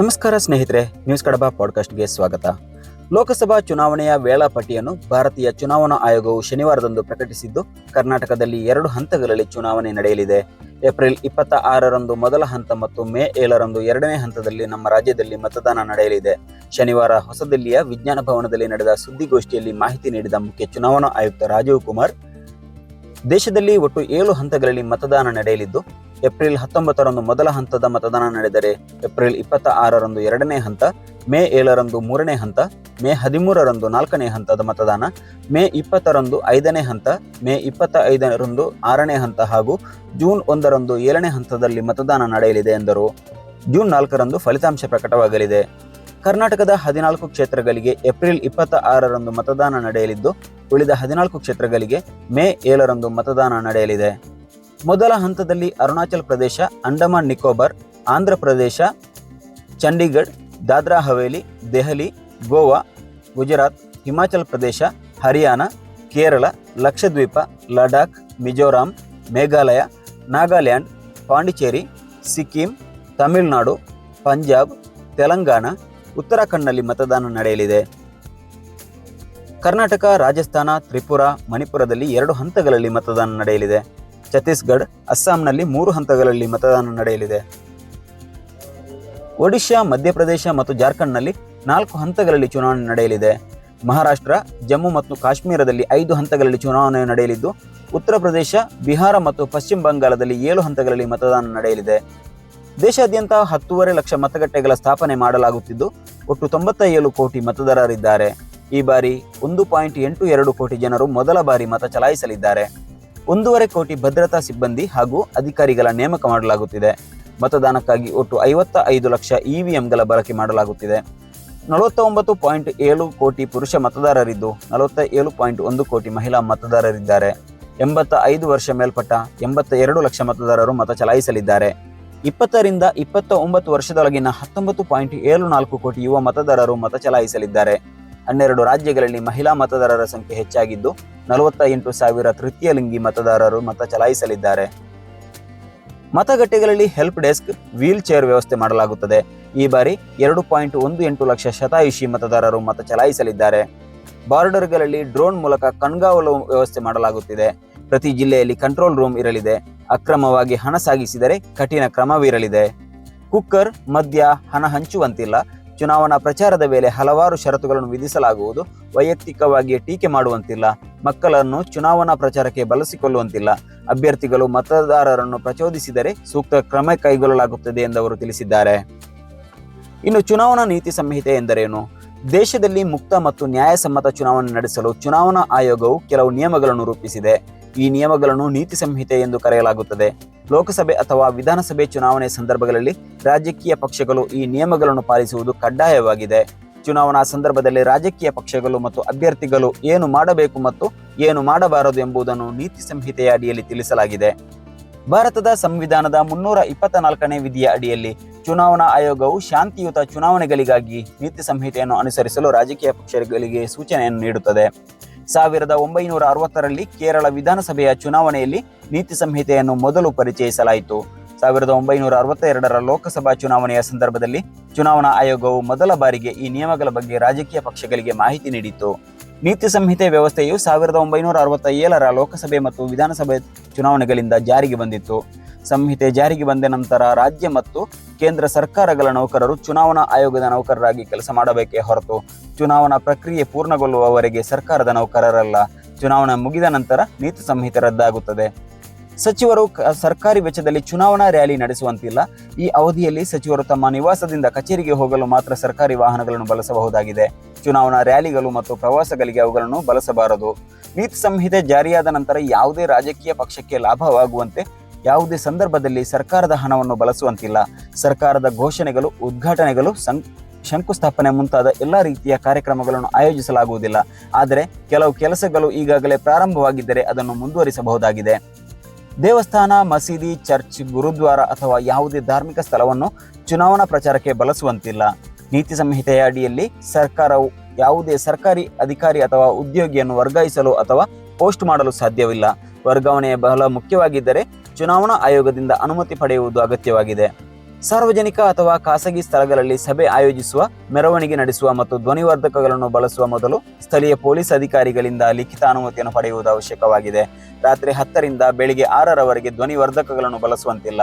ನಮಸ್ಕಾರ ಸ್ನೇಹಿತರೆ ನ್ಯೂಸ್ ಕಡಬ ಪಾಡ್ಕಾಸ್ಟ್ಗೆ ಸ್ವಾಗತ. ಲೋಕಸಭಾ ಚುನಾವಣೆಯ ವೇಳಾಪಟ್ಟಿಯನ್ನು ಭಾರತೀಯ ಚುನಾವಣಾ ಆಯೋಗವು ಶನಿವಾರದಂದು ಪ್ರಕಟಿಸಿದ್ದು, ಕರ್ನಾಟಕದಲ್ಲಿ ಎರಡು ಹಂತಗಳಲ್ಲಿ ಚುನಾವಣೆ ನಡೆಯಲಿದೆ. ಏಪ್ರಿಲ್ ಇಪ್ಪತ್ತ ಆರರಂದು ಮೊದಲ ಹಂತ ಮತ್ತು ಮೇ ಏಳರಂದು ಎರಡನೇ ಹಂತದಲ್ಲಿ ನಮ್ಮ ರಾಜ್ಯದಲ್ಲಿ ಮತದಾನ ನಡೆಯಲಿದೆ. ಶನಿವಾರ ಹೊಸದಿಲ್ಲಿಯ ವಿಜ್ಞಾನ ಭವನದಲ್ಲಿ ನಡೆದ ಸುದ್ದಿಗೋಷ್ಠಿಯಲ್ಲಿ ಮಾಹಿತಿ ನೀಡಿದ ಮುಖ್ಯ ಚುನಾವಣಾ ಆಯುಕ್ತ ರಾಜೀವ್ ಕುಮಾರ್, ದೇಶದಲ್ಲಿ ಒಟ್ಟು ಏಳು ಹಂತಗಳಲ್ಲಿ ಮತದಾನ ನಡೆಯಲಿದ್ದು ಏಪ್ರಿಲ್ ಹತ್ತೊಂಬತ್ತರಂದು ಮೊದಲ ಹಂತದ ಮತದಾನ ನಡೆದರೆ ಏಪ್ರಿಲ್ ಇಪ್ಪತ್ತ ಆರರಂದು ಎರಡನೇ ಹಂತ, ಮೇ ಏಳರಂದು ಮೂರನೇ ಹಂತ, ಮೇ ಹದಿಮೂರರಂದು ನಾಲ್ಕನೇ ಹಂತದ ಮತದಾನ, ಮೇ ಇಪ್ಪತ್ತರಂದು ಐದನೇ ಹಂತ, ಮೇ ಇಪ್ಪತ್ತ ಐದರಂದು ಆರನೇ ಹಂತ ಹಾಗೂ ಜೂನ್ ಒಂದರಂದು ಏಳನೇ ಹಂತದಲ್ಲಿ ಮತದಾನ ನಡೆಯಲಿದೆ ಎಂದರು. ಜೂನ್ ನಾಲ್ಕರಂದು ಫಲಿತಾಂಶ ಪ್ರಕಟವಾಗಲಿದೆ. ಕರ್ನಾಟಕದ ಹದಿನಾಲ್ಕು ಕ್ಷೇತ್ರಗಳಿಗೆ ಏಪ್ರಿಲ್ ಇಪ್ಪತ್ತ ಆರರಂದು ಮತದಾನ ನಡೆಯಲಿದ್ದು, ಉಳಿದ ಹದಿನಾಲ್ಕು ಕ್ಷೇತ್ರಗಳಿಗೆ ಮೇ ಏಳರಂದು ಮತದಾನ ನಡೆಯಲಿದೆ. ಮೊದಲ ಹಂತದಲ್ಲಿ ಅರುಣಾಚಲ್ ಪ್ರದೇಶ, ಅಂಡಮಾನ್, ನಿಕೋಬಾರ್, ಆಂಧ್ರ ಪ್ರದೇಶ, ಚಂಡೀಗಢ್, ದಾದ್ರಾ, ಹವೇಲಿ, ದೆಹಲಿ, ಗೋವಾ, ಗುಜರಾತ್, ಹಿಮಾಚಲ್ ಪ್ರದೇಶ, ಹರಿಯಾಣ, ಕೇರಳ, ಲಕ್ಷದ್ವೀಪ, ಲಡಾಖ್, ಮಿಜೋರಾಂ, ಮೇಘಾಲಯ, ನಾಗಾಲ್ಯಾಂಡ್, ಪಾಂಡಿಚೇರಿ, ಸಿಕ್ಕಿಂ, ತಮಿಳುನಾಡು, ಪಂಜಾಬ್, ತೆಲಂಗಾಣ ಉತ್ತರಾಖಂಡ್ನಲ್ಲಿ ಮತದಾನ ನಡೆಯಲಿದೆ. ಕರ್ನಾಟಕ, ರಾಜಸ್ಥಾನ, ತ್ರಿಪುರ, ಮಣಿಪುರದಲ್ಲಿ ಎರಡು ಹಂತಗಳಲ್ಲಿ ಮತದಾನ ನಡೆಯಲಿದೆ. ಛತ್ತೀಸ್ಗಢ, ಅಸ್ಸಾಂನಲ್ಲಿ ಮೂರು ಹಂತಗಳಲ್ಲಿ ಮತದಾನ ನಡೆಯಲಿದೆ. ಒಡಿಶಾ, ಮಧ್ಯಪ್ರದೇಶ ಮತ್ತು ಜಾರ್ಖಂಡ್ನಲ್ಲಿ ನಾಲ್ಕು ಹಂತಗಳಲ್ಲಿ ಚುನಾವಣೆ ನಡೆಯಲಿದೆ. ಮಹಾರಾಷ್ಟ್ರ, ಜಮ್ಮು ಮತ್ತು ಕಾಶ್ಮೀರದಲ್ಲಿ ಐದು ಹಂತಗಳಲ್ಲಿ ಚುನಾವಣೆ ನಡೆಯಲಿದ್ದು, ಉತ್ತರ ಪ್ರದೇಶ, ಬಿಹಾರ ಮತ್ತು ಪಶ್ಚಿಮ ಬಂಗಾಳದಲ್ಲಿ ಏಳು ಹಂತಗಳಲ್ಲಿ ಮತದಾನ ನಡೆಯಲಿದೆ. ದೇಶಾದ್ಯಂತ ಹತ್ತೂವರೆ ಲಕ್ಷ ಮತಗಟ್ಟೆಗಳ ಸ್ಥಾಪನೆ ಮಾಡಲಾಗುತ್ತಿದ್ದು, ಒಟ್ಟು ತೊಂಬತ್ತ ಏಳು ಕೋಟಿ ಮತದಾರರಿದ್ದಾರೆ. ಈ ಬಾರಿ ಒಂದು ಪಾಯಿಂಟ್ ಎಂಟು ಎರಡು ಕೋಟಿ ಜನರು ಮೊದಲ ಬಾರಿ ಮತ ಚಲಾಯಿಸಲಿದ್ದಾರೆ. ಒಂದೂವರೆ ಕೋಟಿ ಭದ್ರತಾ ಸಿಬ್ಬಂದಿ ಹಾಗೂ ಅಧಿಕಾರಿಗಳ ನೇಮಕ ಮಾಡಲಾಗುತ್ತಿದೆ. ಮತದಾನಕ್ಕಾಗಿ ಒಟ್ಟು ಐವತ್ತ ಐದು ಲಕ್ಷ ಇವಿಎಂಗಳ ಬಳಕೆ ಮಾಡಲಾಗುತ್ತಿದೆ. ನಲವತ್ತೊಂಬತ್ತು ಪಾಯಿಂಟ್ ಏಳು ಕೋಟಿ ಪುರುಷ ಮತದಾರರಿದ್ದು ನಲವತ್ತ ಏಳು ಪಾಯಿಂಟ್ ಒಂದು ಕೋಟಿ ಮಹಿಳಾ ಮತದಾರರಿದ್ದಾರೆ. ಎಂಬತ್ತ ಐದು ವರ್ಷ ಮೇಲ್ಪಟ್ಟ ಎಂಬತ್ತ ಎರಡು ಲಕ್ಷ ಮತದಾರರು ಮತ ಚಲಾಯಿಸಲಿದ್ದಾರೆ. ಇಪ್ಪತ್ತರಿಂದ ಇಪ್ಪತ್ತ ಒಂಬತ್ತು ವರ್ಷದೊಳಗಿನ ಹತ್ತೊಂಬತ್ತು ಪಾಯಿಂಟ್ ಏಳು ನಾಲ್ಕು ಕೋಟಿ ಯುವ ಮತದಾರರು ಮತ ಚಲಾಯಿಸಲಿದ್ದಾರೆ. ಹನ್ನೆರಡು ರಾಜ್ಯಗಳಲ್ಲಿ ಮಹಿಳಾ ಮತದಾರರ ಸಂಖ್ಯೆ ಹೆಚ್ಚಾಗಿದ್ದು ನಲವತ್ತ ಎಂಟು ಸಾವಿರ ತೃತೀಯ ಲಿಂಗಿ ಮತದಾರರು ಮತ ಚಲಾಯಿಸಲಿದ್ದಾರೆ. ಮತಗಟ್ಟೆಗಳಲ್ಲಿ ಹೆಲ್ಪ್ ಡೆಸ್ಕ್, ವೀಲ್ ಚೇರ್ ವ್ಯವಸ್ಥೆ ಮಾಡಲಾಗುತ್ತದೆ. ಈ ಬಾರಿ ಎರಡು ಪಾಯಿಂಟ್ ಒಂದು ಎಂಟು ಲಕ್ಷ ಶತಾಯುಷಿ ಮತದಾರರು ಮತ ಚಲಾಯಿಸಲಿದ್ದಾರೆ. ಬಾರ್ಡರ್ಗಳಲ್ಲಿ ಡ್ರೋನ್ ಮೂಲಕ ಕಣ್ಗಾವಲು ವ್ಯವಸ್ಥೆ ಮಾಡಲಾಗುತ್ತಿದೆ. ಪ್ರತಿ ಜಿಲ್ಲೆಯಲ್ಲಿ ಕಂಟ್ರೋಲ್ ರೂಮ್ ಇರಲಿದೆ. ಅಕ್ರಮವಾಗಿ ಹಣ ಸಾಗಿಸಿದರೆ ಕಠಿಣ ಕ್ರಮವಿರಲಿದೆ. ಕುಕ್ಕರ್, ಮದ್ಯ, ಹಣ ಹಂಚುವಂತಿಲ್ಲ. ಚುನಾವಣಾ ಪ್ರಚಾರದ ವೇಳೆ ಹಲವಾರು ಷರತ್ತುಗಳನ್ನು ವಿಧಿಸಲಾಗುವುದು. ವೈಯಕ್ತಿಕವಾಗಿ ಟೀಕೆ ಮಾಡುವಂತಿಲ್ಲ. ಮಕ್ಕಳನ್ನು ಚುನಾವಣಾ ಪ್ರಚಾರಕ್ಕೆ ಬಳಸಿಕೊಳ್ಳುವಂತಿಲ್ಲ. ಅಭ್ಯರ್ಥಿಗಳು ಮತದಾರರನ್ನು ಪ್ರಚೋದಿಸಿದರೆ ಸೂಕ್ತ ಕ್ರಮ ಕೈಗೊಳ್ಳಲಾಗುತ್ತದೆ ಎಂದು ಅವರು ತಿಳಿಸಿದ್ದಾರೆ. ಇನ್ನು ಚುನಾವಣಾ ನೀತಿ ಸಂಹಿತೆ ಎಂದರೇನು? ದೇಶದಲ್ಲಿ ಮುಕ್ತ ಮತ್ತು ನ್ಯಾಯಸಮ್ಮತ ಚುನಾವಣೆ ನಡೆಸಲು ಚುನಾವಣಾ ಆಯೋಗವು ಕೆಲವು ನಿಯಮಗಳನ್ನು ರೂಪಿಸಿದೆ. ಈ ನಿಯಮಗಳನ್ನು ನೀತಿ ಸಂಹಿತೆ ಎಂದು ಕರೆಯಲಾಗುತ್ತದೆ. ಲೋಕಸಭೆ ಅಥವಾ ವಿಧಾನಸಭೆ ಚುನಾವಣೆ ಸಂದರ್ಭಗಳಲ್ಲಿ ರಾಜಕೀಯ ಪಕ್ಷಗಳು ಈ ನಿಯಮಗಳನ್ನು ಪಾಲಿಸುವುದು ಕಡ್ಡಾಯವಾಗಿದೆ. ಚುನಾವಣಾ ಸಂದರ್ಭದಲ್ಲಿ ರಾಜಕೀಯ ಪಕ್ಷಗಳು ಮತ್ತು ಅಭ್ಯರ್ಥಿಗಳು ಏನು ಮಾಡಬೇಕು ಮತ್ತು ಏನು ಮಾಡಬಾರದು ಎಂಬುದನ್ನು ನೀತಿ ಸಂಹಿತೆಯ ಅಡಿಯಲ್ಲಿ ತಿಳಿಸಲಾಗಿದೆ. ಭಾರತದ ಸಂವಿಧಾನದ ಮುನ್ನೂರ ಇಪ್ಪತ್ತ ನಾಲ್ಕನೇ ವಿಧಿಯ ಅಡಿಯಲ್ಲಿ ಚುನಾವಣಾ ಆಯೋಗವು ಶಾಂತಿಯುತ ಚುನಾವಣೆಗಳಿಗಾಗಿ ನೀತಿ ಸಂಹಿತೆಯನ್ನು ಅನುಸರಿಸಲು ರಾಜಕೀಯ ಪಕ್ಷಗಳಿಗೆ ಸೂಚನೆಯನ್ನು ನೀಡುತ್ತದೆ. ಸಾವಿರದ ಒಂಬೈನೂರ ಅರವತ್ತರಲ್ಲಿ ಕೇರಳ ವಿಧಾನಸಭೆಯ ಚುನಾವಣೆಯಲ್ಲಿ ನೀತಿ ಸಂಹಿತೆಯನ್ನು ಮೊದಲು ಪರಿಚಯಿಸಲಾಯಿತು. ಸಾವಿರದ ಒಂಬೈನೂರ ಅರವತ್ತೆರಡರ ಲೋಕಸಭಾ ಚುನಾವಣೆಯ ಸಂದರ್ಭದಲ್ಲಿ ಚುನಾವಣಾ ಆಯೋಗವು ಮೊದಲ ಬಾರಿಗೆ ಈ ನಿಯಮಗಳ ಬಗ್ಗೆ ರಾಜಕೀಯ ಪಕ್ಷಗಳಿಗೆ ಮಾಹಿತಿ ನೀಡಿತ್ತು. ನೀತಿ ಸಂಹಿತೆ ವ್ಯವಸ್ಥೆಯು ಸಾವಿರದ ಒಂಬೈನೂರ ಅರವತ್ತ ಲೋಕಸಭೆ ಮತ್ತು ವಿಧಾನಸಭೆ ಚುನಾವಣೆಗಳಿಂದ ಜಾರಿಗೆ ಬಂದಿತ್ತು. ಸಂಹಿತೆ ಜಾರಿಗೆ ಬಂದ ನಂತರ ರಾಜ್ಯ ಮತ್ತು ಕೇಂದ್ರ ಸರ್ಕಾರಗಳ ನೌಕರರು ಚುನಾವಣಾ ಆಯೋಗದ ನೌಕರರಾಗಿ ಕೆಲಸ ಮಾಡಬೇಕೇ ಹೊರತು ಚುನಾವಣಾ ಪ್ರಕ್ರಿಯೆ ಪೂರ್ಣಗೊಳ್ಳುವವರೆಗೆ ಸರ್ಕಾರದ ನೌಕರರಲ್ಲ. ಚುನಾವಣೆ ಮುಗಿದ ನಂತರ ನೀತಿ ಸಂಹಿತೆ ರದ್ದಾಗುತ್ತದೆ. ಸಚಿವರು ಸರ್ಕಾರಿ ವೆಚ್ಚದಲ್ಲಿ ಚುನಾವಣಾ ರ್ಯಾಲಿ ನಡೆಸುವಂತಿಲ್ಲ. ಈ ಅವಧಿಯಲ್ಲಿ ಸಚಿವರು ತಮ್ಮ ನಿವಾಸದಿಂದ ಕಚೇರಿಗೆ ಹೋಗಲು ಮಾತ್ರ ಸರ್ಕಾರಿ ವಾಹನಗಳನ್ನು ಬಳಸಬಹುದಾಗಿದೆ. ಚುನಾವಣಾ ರ್ಯಾಲಿಗಳು ಮತ್ತು ಪ್ರವಾಸಗಳಿಗೆ ಅವುಗಳನ್ನು ಬಳಸಬಾರದು. ನೀತಿ ಸಂಹಿತೆ ಜಾರಿಯಾದ ನಂತರ ಯಾವುದೇ ರಾಜಕೀಯ ಪಕ್ಷಕ್ಕೆ ಲಾಭವಾಗುವಂತೆ ಯಾವುದೇ ಸಂದರ್ಭದಲ್ಲಿ ಸರ್ಕಾರದ ಹಣವನ್ನು ಬಳಸುವಂತಿಲ್ಲ. ಸರ್ಕಾರದ ಘೋಷಣೆಗಳು, ಉದ್ಘಾಟನೆಗಳು, ಸಂ, ಶಂಕುಸ್ಥಾಪನೆ ಮುಂತಾದ ಎಲ್ಲ ರೀತಿಯ ಕಾರ್ಯಕ್ರಮಗಳನ್ನು ಆಯೋಜಿಸಲಾಗುವುದಿಲ್ಲ. ಆದರೆ ಕೆಲವು ಕೆಲಸಗಳು ಈಗಾಗಲೇ ಪ್ರಾರಂಭವಾಗಿದ್ದರೆ ಅದನ್ನು ಮುಂದುವರಿಸಬಹುದಾಗಿದೆ. ದೇವಸ್ಥಾನ, ಮಸೀದಿ, ಚರ್ಚ್, ಗುರುದ್ವಾರ ಅಥವಾ ಯಾವುದೇ ಧಾರ್ಮಿಕ ಸ್ಥಳವನ್ನು ಚುನಾವಣಾ ಪ್ರಚಾರಕ್ಕೆ ಬಳಸುವಂತಿಲ್ಲ. ನೀತಿ ಸಂಹಿತೆಯ ಅಡಿಯಲ್ಲಿ ಸರ್ಕಾರವು ಯಾವುದೇ ಸರ್ಕಾರಿ ಅಧಿಕಾರಿ ಅಥವಾ ಉದ್ಯೋಗಿಯನ್ನು ವರ್ಗಾಯಿಸಲು ಅಥವಾ ಪೋಸ್ಟ್ ಮಾಡಲು ಸಾಧ್ಯವಿಲ್ಲ. ವರ್ಗಾವಣೆ ಬಹಳ ಮುಖ್ಯವಾಗಿದ್ದರೆ ಚುನಾವಣಾ ಆಯೋಗದಿಂದ ಅನುಮತಿ ಪಡೆಯುವುದು ಅಗತ್ಯವಾಗಿದೆ. ಸಾರ್ವಜನಿಕ ಅಥವಾ ಖಾಸಗಿ ಸ್ಥಳಗಳಲ್ಲಿ ಸಭೆ ಆಯೋಜಿಸುವ, ಮೆರವಣಿಗೆ ನಡೆಸುವ ಮತ್ತು ಧ್ವನಿವರ್ಧಕಗಳನ್ನು ಬಳಸುವ ಮೊದಲು ಸ್ಥಳೀಯ ಪೊಲೀಸ್ ಅಧಿಕಾರಿಗಳಿಂದ ಲಿಖಿತ ಅನುಮತಿಯನ್ನು ಪಡೆಯುವುದು ಅವಶ್ಯಕವಾಗಿದೆ. ರಾತ್ರಿ ಹತ್ತರಿಂದ ಬೆಳಿಗ್ಗೆ ಆರರವರೆಗೆ ಧ್ವನಿವರ್ಧಕಗಳನ್ನು ಬಳಸುವಂತಿಲ್ಲ.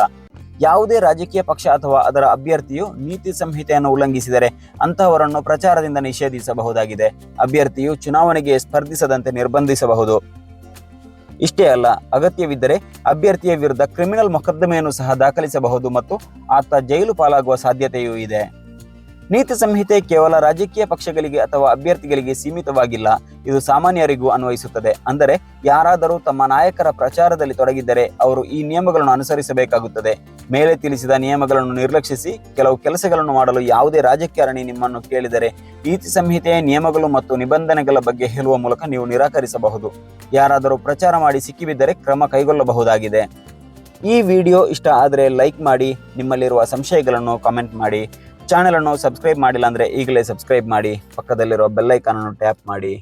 ಯಾವುದೇ ರಾಜಕೀಯ ಪಕ್ಷ ಅಥವಾ ಅದರ ಅಭ್ಯರ್ಥಿಯು ನೀತಿ ಸಂಹಿತೆಯನ್ನು ಉಲ್ಲಂಘಿಸಿದರೆ ಅಂತಹವರನ್ನು ಪ್ರಚಾರದಿಂದ ನಿಷೇಧಿಸಬಹುದಾಗಿದೆ. ಅಭ್ಯರ್ಥಿಯು ಚುನಾವಣೆಗೆ ಸ್ಪರ್ಧಿಸದಂತೆ ನಿರ್ಬಂಧಿಸಬಹುದು. ಇಷ್ಟೇ ಅಲ್ಲ, ಅಗತ್ಯವಿದ್ದರೆ ಅಭ್ಯರ್ಥಿಯ ವಿರುದ್ಧ ಕ್ರಿಮಿನಲ್ ಮೊಕದ್ದಮೆಯನ್ನು ಸಹ ದಾಖಲಿಸಬಹುದು ಮತ್ತು ಆತ ಜೈಲು ಪಾಲಾಗುವ ಸಾಧ್ಯತೆಯೂ ಇದೆ. ನೀತಿ ಸಂಹಿತೆ ಕೇವಲ ರಾಜಕೀಯ ಪಕ್ಷಗಳಿಗೆ ಅಥವಾ ಅಭ್ಯರ್ಥಿಗಳಿಗೆ ಸೀಮಿತವಾಗಿಲ್ಲ, ಇದು ಸಾಮಾನ್ಯರಿಗೂ ಅನ್ವಯಿಸುತ್ತದೆ. ಅಂದರೆ, ಯಾರಾದರೂ ತಮ್ಮ ನಾಯಕರ ಪ್ರಚಾರದಲ್ಲಿ ತೊಡಗಿದ್ದರೆ ಅವರು ಈ ನಿಯಮಗಳನ್ನು ಅನುಸರಿಸಬೇಕಾಗುತ್ತದೆ. ಮೇಲೆ ತಿಳಿಸಿದ ನಿಯಮಗಳನ್ನು ನಿರ್ಲಕ್ಷಿಸಿ, ಕೆಲವು ಕೆಲಸಗಳನ್ನು ಮಾಡಲು ಯಾವುದೇ ರಾಜಕಾರಣಿ ನಿಮ್ಮನ್ನು ಕೇಳಿದರೆ, ನೀತಿ ಸಂಹಿತೆಯ ನಿಯಮಗಳು ಮತ್ತು ನಿಬಂಧನೆಗಳ ಬಗ್ಗೆ ಹೇಳುವ ಮೂಲಕ ನೀವು ನಿರಾಕರಿಸಬಹುದು. ಯಾರಾದರೂ ಪ್ರಚಾರ ಮಾಡಿ ಸಿಕ್ಕಿಬಿದ್ದರೆ ಕ್ರಮ ಕೈಗೊಳ್ಳಬಹುದಾಗಿದೆ. ಈ ವಿಡಿಯೋ ಇಷ್ಟ ಆದರೆ ಲೈಕ್ ಮಾಡಿ, ನಿಮ್ಮಲ್ಲಿರುವ ಸಂಶಯಗಳನ್ನು ಕಾಮೆಂಟ್ ಮಾಡಿ. ಚಾನೆಲ್ ಅನ್ನು ಸಬ್ಸ್ಕ್ರೈಬ್ ಮಾಡಿಲ್ಲ ಅಂದರೆ ಈಗಲೇ ಸಬ್ಸ್ಕ್ರೈಬ್ ಮಾಡಿ ಪಕ್ಕದಲ್ಲಿರೋ ಬೆಲ್ಲೈಕಾನನ್ನು ಟ್ಯಾಪ್ ಮಾಡಿ.